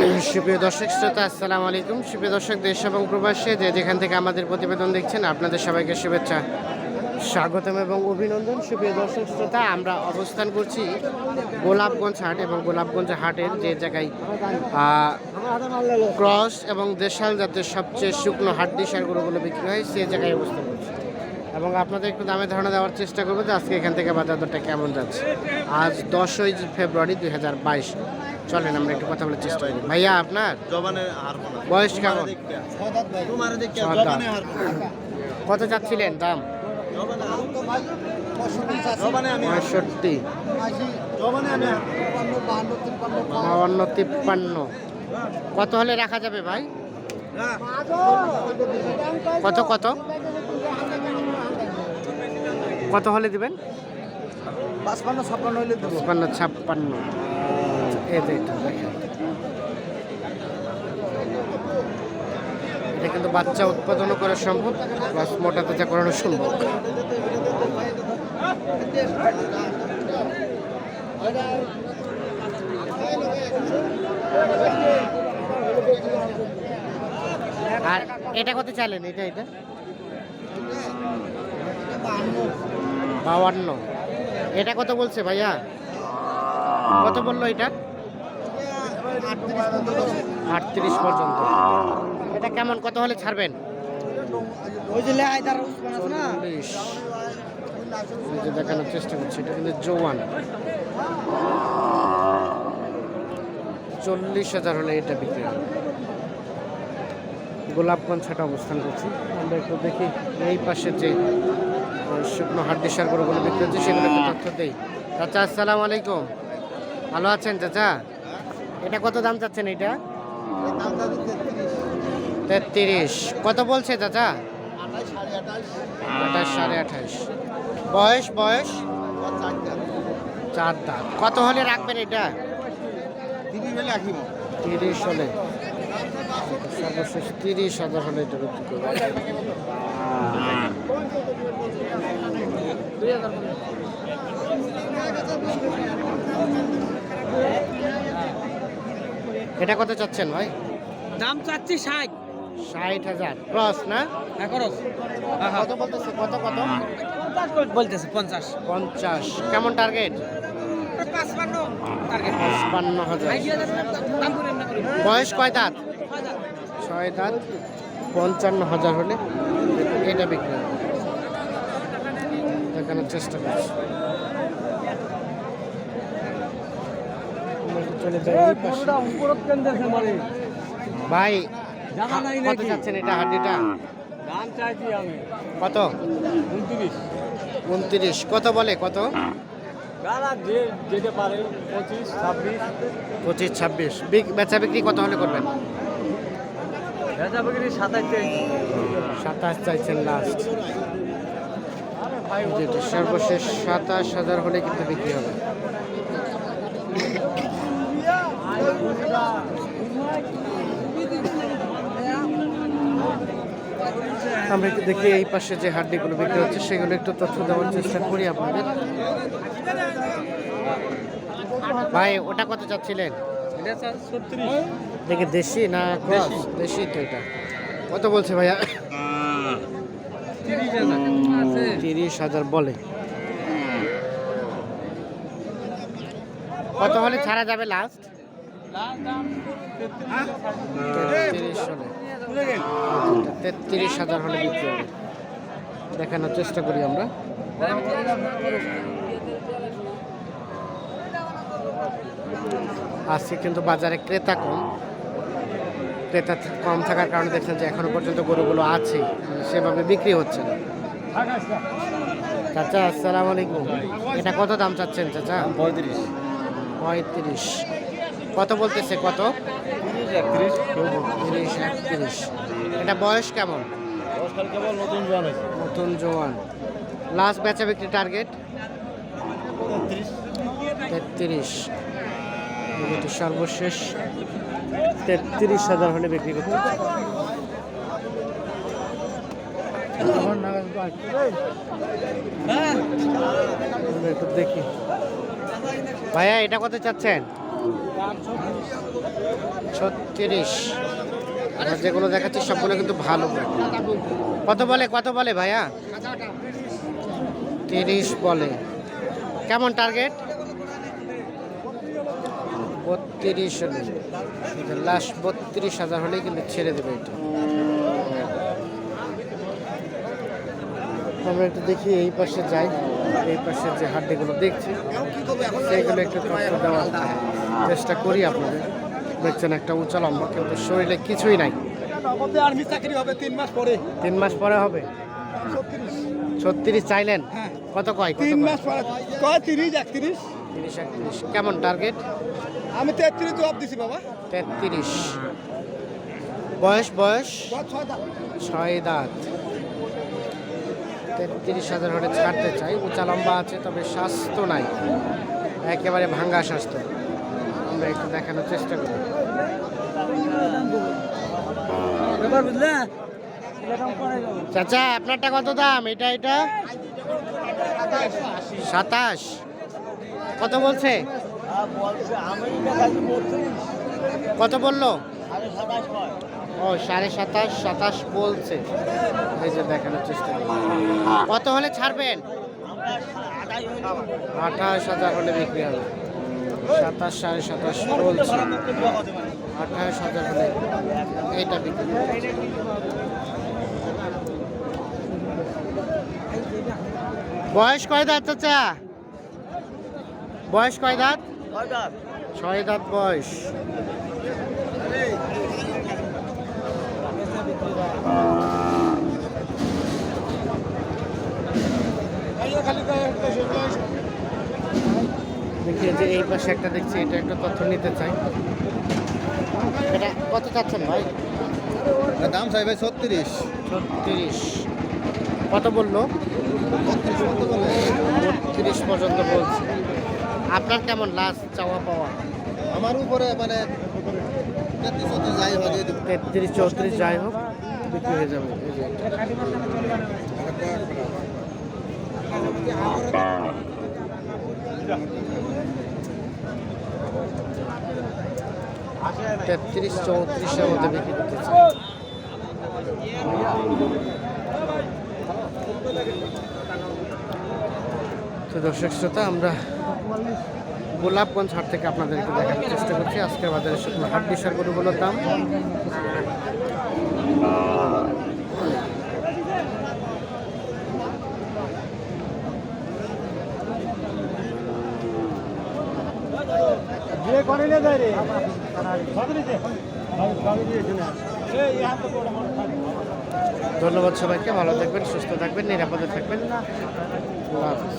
সুপ্রিয় দর্শক, শ্রোতা, আসসালামু আলাইকুম। সুপ্রিয় দর্শক, দেশ এবং প্রবাসে যে যেখান থেকে আমাদের প্রতিবেদন দেখছেন, আপনাদের সবাইকে শুভেচ্ছা, স্বাগতম এবং অভিনন্দন। সুপ্রিয় দর্শক, শ্রোতা, আমরা অবস্থান করছি গোলাপগঞ্জ হাট এবং গোলাপগঞ্জ হাটের যে জায়গায় ক্রস এবং দেশাল জাতের সবচেয়ে শুকনো হাড্ডি সার গরুগুলো বিক্রি হয়, সেই জায়গায় অবস্থান করছি। এবং আপনাদের একটু দামে ধারণা দেওয়ার চেষ্টা করব যে আজকে এখান থেকে বাজার দরটা কেমন যাচ্ছে। আজ দশই ফেব্রুয়ারি দুই হাজার বাইশ। চলেন আমরা একটু কথা বলার চেষ্টা করি। ভাইয়া আপনার বয়স কেমন। কত? চাচ্ছিলেন দাম? জবানে হারবো। জবানে পঁয়ষট্টি। জবানে বাউান্ন তিপ্পান্ন। কত হলে রাখা যাবে ভাই? কত কত? কত হলে দিবেন? পাঁচপান্ন ছাপ্পান্ন ছাপ্পান্ন। এটা কিন্তু বাচ্চা উৎপাদনও করা সম্ভব প্লাস মোটা তাজা করানো সম্ভব। আর এটা কত চাইলেন? এটা এটা? বাউান্ন এটা কত বলছে ভাইয়া? কত বলল এটা? আটত্রিশ পর্যন্ত। এটা কেমন? কত হলে ছাড়বেন? যে দেখানোর চেষ্টা করছি এটা কিন্তু জোয়ান। চল্লিশ হাজার হলে এটা বিক্রি হবে। গোলাপগঞ্জ ছাটা অবস্থান করছি। আমরা একটু দেখি এই পাশে যে শুকনো হাড্ডি সার গরুগুলো বিক্রি হচ্ছে সেগুলো একটু তথ্য দেই। চাচা আসসালামু আলাইকুম। ভালো আছেন চাচা? এটা কত দাম চাচ্ছেন এটা? তেত্রিশ। কত বলছে চাচা? আঠাশ সাড়ে আঠাশ। বয়স বয়স? চার দাম কত হলে রাখবেন এটা? তিরিশ হলে সর্বশেষ তিরিশ হাজার হলে এটা বিক্রি করবে। এটা কত চাচ্ছেন ভাই? দাম চাচ্ছি ষাট। ষাট হাজার। ক্রস না? কত বলতেছে? কত কত? বলতেছে পঞ্চাশ। পঞ্চাশ। কেমন টার্গেট পাঁচপান্ন হাজার। বয়স কয় দাঁত? ছয় দাঁত। পঞ্চান্ন হাজার হলে এটা বিক্রি দেখানোর চেষ্টা করছি আমরা একটু চলে যাই এই পাশে। ভাই কত? এটা হাড্ডিটা? দাম চাইছি আমি। কত? উনত্রিশ। উনত্রিশ। কত বলে? কত? যেতে পারে পঁচিশ ছাব্বিশ। পঁচিশ ছাব্বিশ। বেচা বিক্রি কত হলে করবেন? বিক্রি সাতাশ সাতাশ চাইছেন লাস্ট সর্বশেষ সাতাশ হাজার হলে কিন্তু বিক্রি হবে। আমরা একটু দেখি এই পাশে যে হাড্ডিগুলো বিক্রি হচ্ছে সেগুলো একটু তথ্য দেওয়ার চেষ্টা করি আপনাদের। ভাই ওটা কত চাচ্ছিলেন? দেখে দেশি না ক্রস? দেশি। তো এটা। কত বলছে ভাইয়া? তিরিশ হাজার। বলে। কত হলে ছাড়া যাবে লাস্ট তেত্রিশ হাজার হলে বিক্রি হবে। দেখানোর চেষ্টা করি আমরা। আজকে কিন্তু বাজারে ক্রেতা কম। ক্রেতা কম থাকার কারণে দেখছেন যে এখনও পর্যন্ত গরুগুলো আছে সেভাবে বিক্রি হচ্ছে না। চাচা আসসালামু আলাইকুম। এটা কত দাম চাচ্ছেন চাচা? পঁয়ত্রিশ। পঁয়ত্রিশ। কত বলতেছে কত? তিরিশ একত্রিশ এটা বয়স কেমন? নতুন জোয়ান নতুন জোয়ান। লাস্ট বেচা বিক্রি টার্গেট তেত্রিশ। সর্বশেষ। তেত্রিশ হাজার হলে বিক্রি করতে একটু দেখি। ভাইয়া এটা কত চাচ্ছেন? ছত্রিশ। আমরা যেগুলো দেখাচ্ছি, সবগুলো কিন্তু ভালো কত বলে কত বলে ভাইয়া? তিরিশ বলে। কেমন টার্গেট বত্রিশ হলে। লাস্ট বত্রিশ হাজার হলেই কিন্তু ছেড়ে দেবে এটা। আমরা একটু দেখি এই পাশে যাই। এই পাশে যে হাড্ডিগুলো দেখছি সেইগুলো একটু তথ্য দেওয়ার চেষ্টা করি আপনাদের। দেখছেন একটা উঁচা লম্বা কিন্তু শরীরে কিছুই নাই। আর্মি চাকরি হবে তিন মাস পরে তিন মাস পরে হবে? ছত্রিশ চাইলেন? কত কয় তিন মাস পরে কয়? তিরিশ, একত্রিশ। তিরিশ একত্রিশ কেমন টার্গেট আমি তেত্রিশ জবাব দিছি বাবা তেত্রিশ। বয়স বয়স? ছয় দাঁত। তেত্রিশ হাজার হলে ছাড়তে চাই। উঁচা লম্বা আছে তবে স্বাস্থ্য নাই। একেবারে ভাঙ্গা স্বাস্থ্য। আমরা একটু দেখানোর চেষ্টা করি। চাচা আপনারটা কত দাম? এটা এটা? সাতাশ। কত বলছে? বত্রিশ কত বলল? ও সাড়ে সাতাশ সাতাশ বলছে। এই যে দেখানোর চেষ্টা করি কত হলে ছাড়বেন? হয়ে আঠাশ হাজার হলে বিক্রি হবে। সাতাশ সাড়ে সাতাশ বলছে। আঠাশ হাজার হলে এইটা বিক্রি হবে। বয়স কয় দাঁত চাচা? বয়স কয় দাঁত। ছয় দাঁত বয়স। দেখি যে এই পাশে একটা দেখছি এটা একটা তথ্য নিতে চাই। এটা কত চাচ্ছেন ভাই? দাম চাইবে ছত্রিশ। ছত্রিশ। কত বলল? বত্রিশ পর্যন্ত বলছে। আপনার কেমন লাস্ট চাওয়া পাওয়া? আমার উপরে মানে তেত্রিশ চৌত্রিশ যাই দিয়ে তেত্রিশ চৌত্রিশ যাই হোক। বিক্রি হয়ে যাবে। তেত্রিশ চৌত্রিশের মধ্যে বিক্রি করতে চাই তো দর্শক শ্রোতা আমরা গোলাপগঞ্জ হাট থেকে আপনাদেরকে দেখার চেষ্টা করছি। আজকের বাজারে শুকনো হাট বিশাল গরুগুলোর দাম। ধন্যবাদ সবাইকে ভালো থাকবেন সুস্থ থাকবেন নিরাপদে থাকবেন। হাফেজ।